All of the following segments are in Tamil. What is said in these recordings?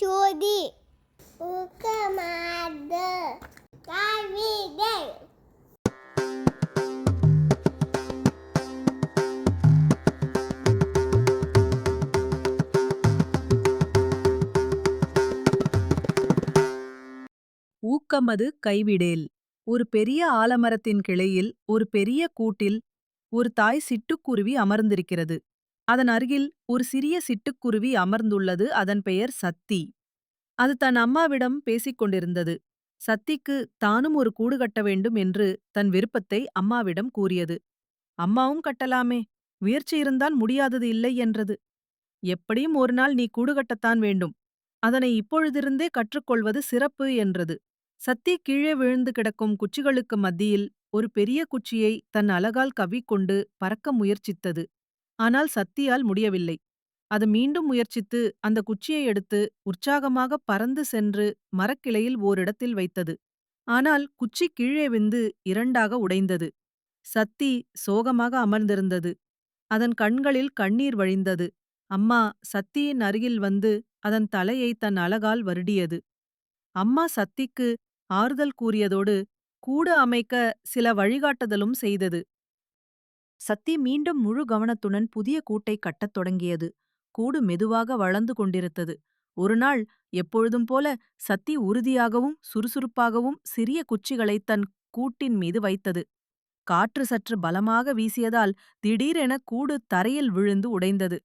ஜோதி ஊக்கமாது. கவிதை. ஊக்கமது கைவிடேல். ஒரு பெரிய ஆலமரத்தின் கிளையில் ஒரு பெரிய கூட்டில் ஒரு தாய் சிட்டுக்குருவி அமர்ந்திருக்கிறது. அதன் அருகில் ஒரு சிறிய சிட்டுக்குருவி அமர்ந்துள்ளது அதன் பெயர் சத்தி. அது தன் அம்மாவிடம் பேசிக் கொண்டிருந்தது. சத்திக்கு தானும் ஒரு கூடு கட்ட வேண்டும் என்று தன் விருப்பத்தை அம்மாவிடம் கூறியது. அம்மாவும் கட்டலாமே முயற்சி இருந்தால் முடியாதது இல்லை என்றது. எப்படியும் ஒரு நாள் நீ கூடு கட்டத்தான் வேண்டும். அதனை இப்பொழுதிருந்தே கற்றுக்கொள்வது சிறப்பு என்றது. சத்தி கீழே விழுந்து கிடக்கும் குச்சிகளுக்கு மத்தியில் ஒரு பெரிய குச்சியை தன் அலகால் கவ்விக்கொண்டு பறக்க முயற்சித்தது. ஆனால் சத்தியால் முடியவில்லை. அது மீண்டும் முயற்சித்து அந்த குச்சியை எடுத்து உற்சாகமாக பறந்து சென்று மரக்கிளையில் ஓரிடத்தில் வைத்தது. ஆனால் குச்சி கீழே விந்து இரண்டாக உடைந்தது. சத்தி சோகமாக அமர்ந்திருந்தது. அதன் கண்களில் கண்ணீர் வழிந்தது. அம்மா சத்தியின் அருகில் வந்து அதன் தலையை தன் அலகால் வருடியது. அம்மா சத்திக்கு ஆறுதல் கூறியதோடு கூடு அமைக்க சில வழிகாட்டுதலும் செய்தது. சத்தி மீண்டும் முழு கவனத்துடன் புதிய கூட்டை கட்டத் தொடங்கியது. கூடு மெதுவாக வளர்ந்து கொண்டிருந்தது. ஒருநாள் எப்பொழுதும் போல சத்தி உறுதியாகவும் சுறுசுறுப்பாகவும் சிறிய குச்சிகளை தன் கூட்டின் மீது வைத்தது. காற்று சற்று பலமாக வீசியதால் திடீரென கூடு தரையில் விழுந்து உடைந்தது.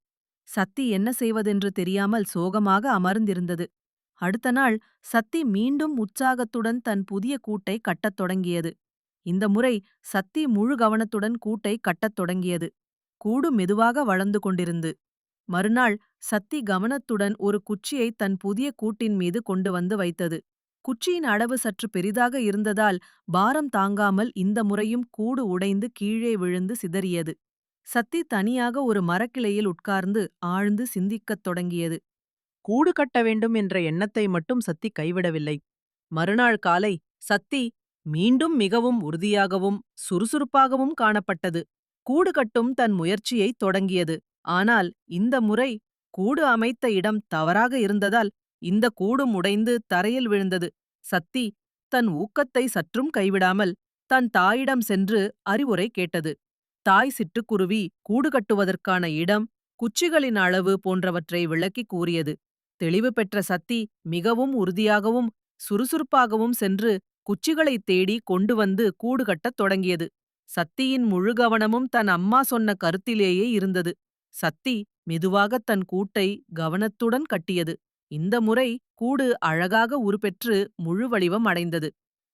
சத்தி என்ன செய்வதென்று தெரியாமல் சோகமாக அமர்ந்திருந்தது. அடுத்த நாள் சத்தி மீண்டும் உற்சாகத்துடன் தன் புதிய கூட்டை கட்டத் தொடங்கியது. இந்த முறை சத்தி முழு கவனத்துடன் கூட்டை கட்டத் தொடங்கியது. கூடு மெதுவாக வளர்ந்து கொண்டிருந்து. மறுநாள் சத்தி கவனத்துடன் ஒரு குச்சியை தன் புதிய கூட்டின் மீது கொண்டு வந்து வைத்தது. குச்சியின் அளவு சற்று பெரிதாக இருந்ததால் பாரம் தாங்காமல் இந்த முறையும் கூடு உடைந்து கீழே விழுந்து சிதறியது. சத்தி தனியாக ஒரு மரக்கிளையில் உட்கார்ந்து ஆழ்ந்து சிந்திக்கத் தொடங்கியது. கூடு கட்ட வேண்டும் என்ற எண்ணத்தை மட்டும் சத்தி கைவிடவில்லை. மறுநாள் காலை சத்தி மீண்டும் மிகவும் உறுதியாகவும் சுறுசுறுப்பாகவும் காணப்பட்டது. கூடு கட்டும் தன் முயற்சியை தொடங்கியது. ஆனால் இந்த முறை கூடு அமைத்த இடம் தவறாக இருந்ததால் இந்த கூடும் உடைந்து தரையில் விழுந்தது. சத்தி தன் ஊக்கத்தை சற்றும் கைவிடாமல் தன் தாயிடம் சென்று அறிவுரை கேட்டது. தாய் சிட்டுக்குருவி கூடு கட்டுவதற்கான இடம் குச்சிகளின் அளவு போன்றவற்றை விளக்கிக் கூறியது. தெளிவு பெற்ற சத்தி மிகவும் உறுதியாகவும் சுறுசுறுப்பாகவும் சென்று குச்சிகளைத் தேடி கொண்டு வந்து கூடு கட்டத் தொடங்கியது. சத்தியின் முழு கவனமும் தன் அம்மா சொன்ன கருத்திலேயே இருந்தது. சத்தி மெதுவாகத் தன் கூட்டை கவனத்துடன் கட்டியது. இந்த முறை கூடு அழகாக உருப்பெற்று முழு வடிவம் அடைந்தது.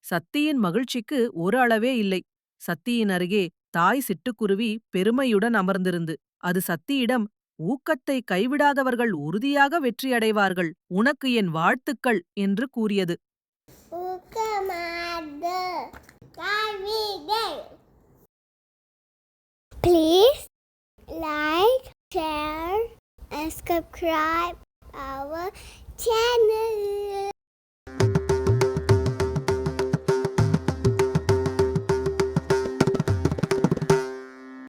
சத்தியின் மகிழ்ச்சிக்கு ஒரு அளவே இல்லை. சத்தியின் அருகே தாய் சிட்டுக்குருவி பெருமையுடன் அமர்ந்திருந்து அது சத்தியிடம் ஊக்கத்தை கைவிடாதவர்கள் உறுதியாக வெற்றியடைவார்கள். உனக்கு என் வாழ்த்துக்கள் என்று கூறியது. Share and subscribe our channel.